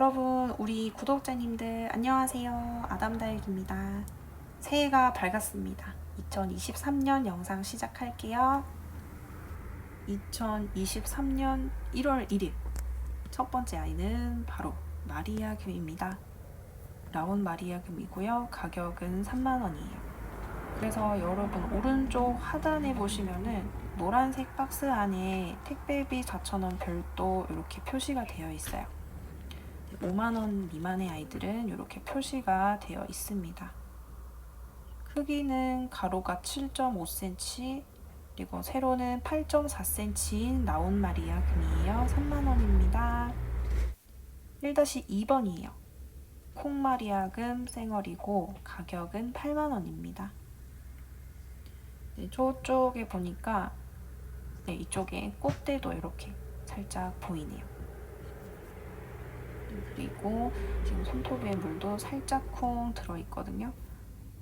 여러분, 우리 구독자님들 안녕하세요. 아담다육입니다. 새해가 밝았습니다. 2023년 영상 시작할게요. 2023년 1월 1일 첫 번째 아이는 바로 마리아 금입니다. 라온 마리아 금이고요. 가격은 3만 원이에요. 그래서 여러분 오른쪽 하단에 보시면은 노란색 박스 안에 택배비 4,000원 별도 이렇게 표시가 되어 있어요. 5만원 미만의 아이들은 이렇게 표시가 되어 있습니다. 크기는 가로가 7.5cm, 그리고 세로는 8.4cm인 나온 마리아 금이에요. 3만원입니다. 1-2번이에요. 콩마리아 금 생얼이고 가격은 8만원입니다. 네, 저쪽에 보니까 네, 이쪽에 꽃대도 이렇게 살짝 보이네요. 그리고 지금 손톱에 물도 살짝 쿵 들어있거든요.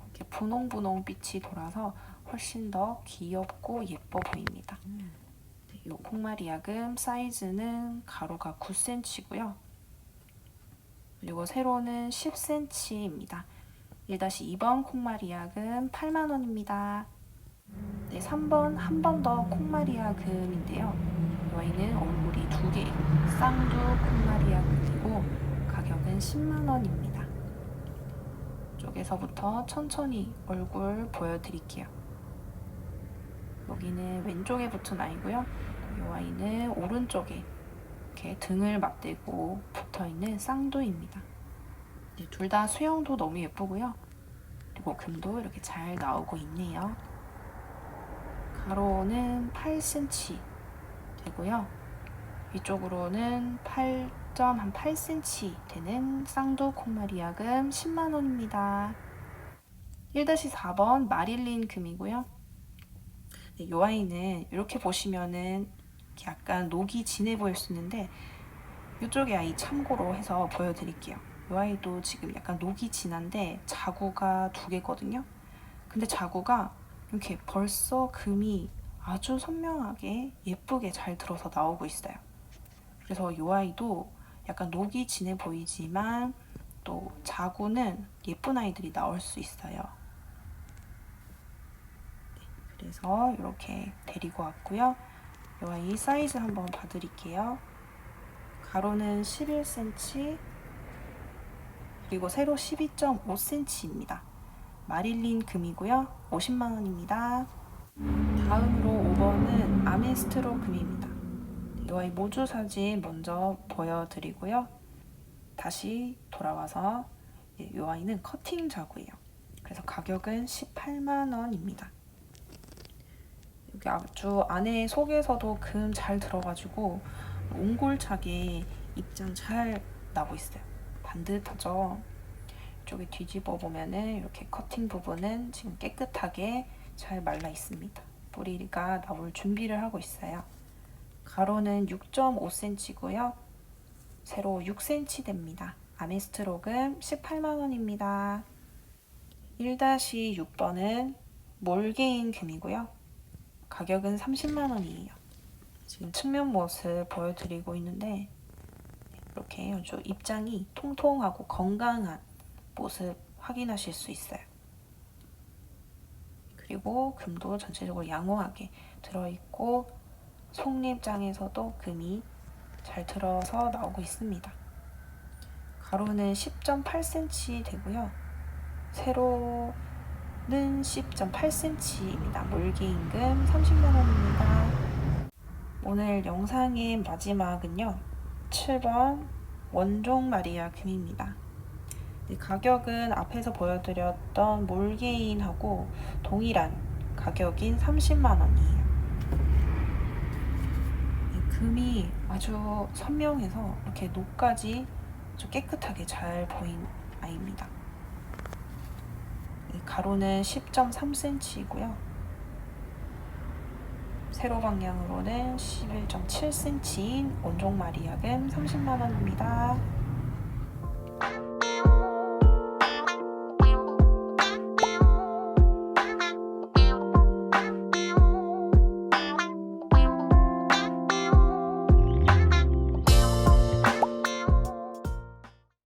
이렇게 분홍분홍 빛이 돌아서 훨씬 더 귀엽고 예뻐 보입니다. 네, 이 콩마리아금 사이즈는 가로가 9cm고요. 그리고 세로는 10cm입니다. 1-2번 콩마리아금 8만원입니다. 네, 3번 한 번 더 콩마리아 금인데요. 이 아이는 얼굴이 두 개, 쌍두 콩마리아 가격은 10만 원입니다. 쪽에서부터 천천히 얼굴 보여드릴게요. 여기는 왼쪽에 붙은 아이고요. 이 아이는 오른쪽에 이렇게 등을 맞대고 붙어 있는 쌍두입니다. 네, 둘다 수영도 너무 예쁘고요. 그리고 금도 이렇게 잘 나오고 있네요. 가로는 8cm 되고요. 위쪽으로는 8.8cm 되는 쌍두 콩마리아금 10만원입니다. 1-4번 마릴린 금이고요. 네, 이 아이는 이렇게 보시면은 약간 녹이 진해 보일 수 있는데 이쪽에 아이 참고로 해서 보여드릴게요. 이 아이도 지금 약간 녹이 진한데 자구가 두 개거든요. 근데 자구가 이렇게 벌써 금이 아주 선명하게 예쁘게 잘 들어서 나오고 있어요. 그래서 이 아이도 약간 녹이 진해 보이지만 또 자구는 예쁜 아이들이 나올 수 있어요. 네, 그래서 이렇게 데리고 왔고요. 이 아이 사이즈 한번 봐드릴게요. 가로는 11cm 그리고 세로 12.5cm입니다. 마릴린 금이고요. 50만 원입니다. 다음으로 5번은 아메스트로 금입니다. 이 아이 모주 사진 먼저 보여드리고요. 다시 돌아와서 이 아이는 커팅 자구예요. 그래서 가격은 18만 원입니다. 여기 아주 안에 속에서도 금 잘 들어가지고 옹골차게 입장 잘 나고 있어요. 반듯하죠? 이쪽에 뒤집어 보면은 이렇게 커팅 부분은 지금 깨끗하게 잘 말라 있습니다. 뿌리가 나올 준비를 하고 있어요. 가로는 6.5cm고요. 세로 6cm 됩니다. 아메스트록은 18만원입니다. 1-6번은 몰게인 금이고요. 가격은 30만원이에요. 지금 측면 모습 보여드리고 있는데 이렇게 아주 입장이 통통하고 건강한 모습 확인하실 수 있어요. 그리고 금도 전체적으로 양호하게 들어있고 속립장에서도 금이 잘 들어서 나오고 있습니다. 가로는 10.8cm 되고요. 세로는 10.8cm입니다. 몰기임금 30만원입니다. 오늘 영상의 마지막은요. 7번 원종 마리아 금입니다. 네, 가격은 앞에서 보여드렸던 몰게인하고 동일한 가격인 30만 원이에요. 네, 금이 아주 선명해서 이렇게 녹까지 아주 깨끗하게 잘 보인 아이입니다. 네, 가로는 10.3cm이고요. 세로 방향으로는 11.7cm인 원종 마리아금 30만 원입니다.